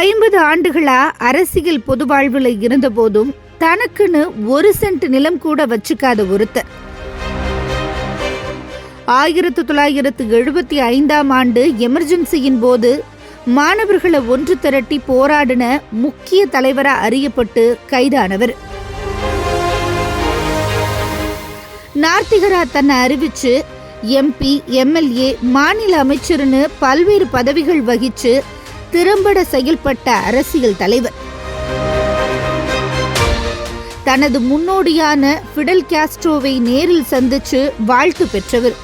ஐம்பது ஆண்டுகளா அரசியல் பொது வாழ்வில் இருந்தபோதும் தனக்குன்னு ஒரு சென்ட் நிலம் கூட வச்சுக்காத ஒருத்தர். ஆயிரத்து தொள்ளாயிரத்து எழுபத்தி ஐந்தாம் ஆண்டு எமர்ஜென்சியின் போது மாணவர்களை ஒன்று திரட்டி போராடின முக்கிய தலைவரா அறியப்பட்டு கைதானவர். நார்த்திகரா தன்னை அறிவிச்சு எம்பி எம்எல்ஏ மாநில அமைச்சர்னு பல்வேறு பதவிகள் வகிச்சு திறம்பட செயல்பட்ட அரசியல் தலைவர். தனது முன்னோடியான ஃபிடல் காஸ்ட்ரோவை நேரில் சந்திச்சு வாழ்த்து பெற்றவர்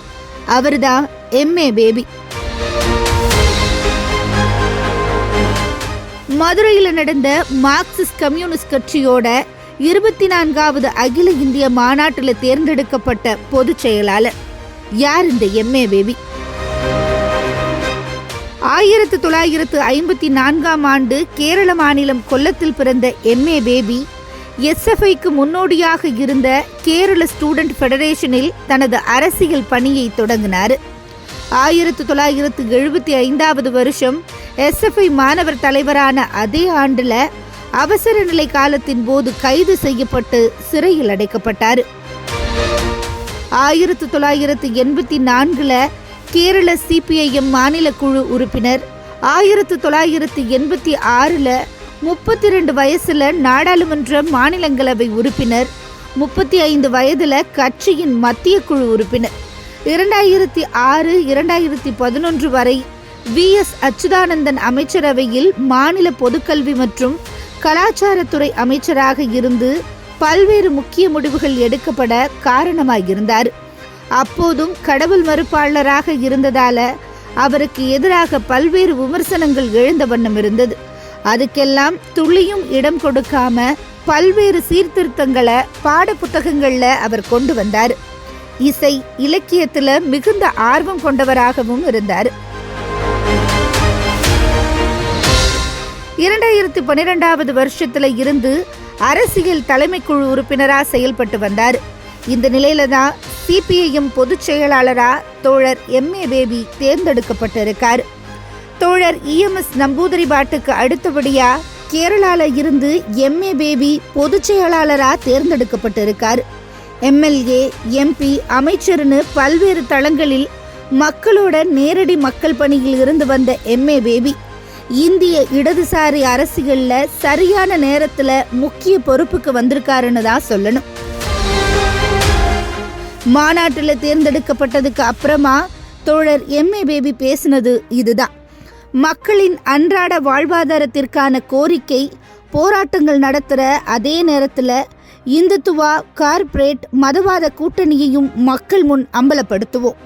அவர்தான் எம்ஏ பேபி. மதுரையில் நடந்த மார்க்சிஸ்ட் கம்யூனிஸ்ட் கட்சியோட இருபத்தி நான்காவது அகில இந்திய மாநாட்டில் தேர்ந்தெடுக்கப்பட்ட பொதுச் செயலாளர் யார் இந்த எம்ஏ பேபி. ஆயிரத்து தொள்ளாயிரத்து ஐம்பத்தி நான்காம் ஆண்டு கேரள மாநிலம் கொல்லத்தில் பிறந்த எம்ஏ பேபி எஸ்எஃப்ஐக்கு முன்னோடியாக இருந்த கேரள ஸ்டூடெண்ட் ஃபெடரேஷனில் தனது அரசியல் பணியை தொடங்கினார். ஆயிரத்து தொள்ளாயிரத்து எழுபத்தி ஐந்தாவது வருஷம் எஸ்எஃப்ஐ மாணவர் தலைவரான அதே ஆண்டில் அவசர நிலை காலத்தின் போது கைது செய்யப்பட்டு சிறையில் அடைக்கப்பட்டார். ஆயிரத்து தொள்ளாயிரத்து எண்பத்தி நான்கில் கேரள சிபிஐஎம் மாநில குழு உறுப்பினர். ஆயிரத்து தொள்ளாயிரத்து எண்பத்தி ஆறில் முப்பத்தி ரெண்டு வயசில் நாடாளுமன்ற மாநிலங்களவை உறுப்பினர் முப்பத்தி ஐந்து வயதில் கட்சியின் மத்திய குழு உறுப்பினர். இரண்டாயிரத்தி ஆறு இரண்டாயிரத்தி பதினொன்று வரை வி. எஸ். அச்சுதானந்தன் அமைச்சரவையில் மாநில பொதுக்கல்வி மற்றும் கலாச்சாரத்துறை அமைச்சராக இருந்து பல்வேறு முக்கிய முடிவுகள் எடுக்கப்பட காரணமாயிருந்தார். அப்போதும் கடவுள் மறுப்பாளராக இருந்ததால அவருக்கு எதிராக பல்வேறு விமர்சனங்கள் எழுந்த வண்ணம் இருந்தது. அதுக்கெல்லாம் துளியும் இடம் கொடுக்காம பல்வேறு சீர்திருத்தங்களை பாட புத்தகங்கள்ல அவர் கொண்டு வந்தார். இசை இலக்கியத்துல மிகுந்த ஆர்வம் கொண்டவராகவும் இருந்தார். இரண்டாயிரத்தி பன்னிரெண்டாவது வருஷத்துல இருந்து அரசியல் தலைமைக்குழு உறுப்பினராக செயல்பட்டு வந்தார். இந்த நிலையில தான் சிபிஐஎம் பொதுச் செயலாளரா தோழர் எம்ஏ பேபி தேர்ந்தெடுக்கப்பட்டிருக்கார். தோழர் இஎம்எஸ் நம்பூதிரி பாட்டுக்கு அடுத்தபடியா கேரளால இருந்து எம்ஏ பேபி பொதுச் செயலாளரா தேர்ந்தெடுக்கப்பட்டிருக்கார். எம்எல்ஏ எம்பி அமைச்சர்னு பல்வேறு தளங்களில் மக்களோட நேரடி மக்கள் பணியில் இருந்து வந்த எம்ஏ பேபி. இந்திய இடதுசாரி அரசியலில் சரியான நேரத்தில் முக்கிய பொறுப்புக்கு வந்திருக்காருன்னு தான் சொல்லணும். மாநாட்டில் தேர்ந்தெடுக்கப்பட்டதுக்கு அப்புறமா தோழர் எம்ஏ பேபி பேசினது இதுதான். மக்களின் அன்றாட வாழ்வாதாரத்திற்கான கோரிக்கை போராட்டங்கள் நடத்துகிற அதே நேரத்தில் இந்துத்துவா கார்ப்பரேட் மதவாத கூட்டணியையும் மக்கள் முன் அம்பலப்படுத்துவோம்.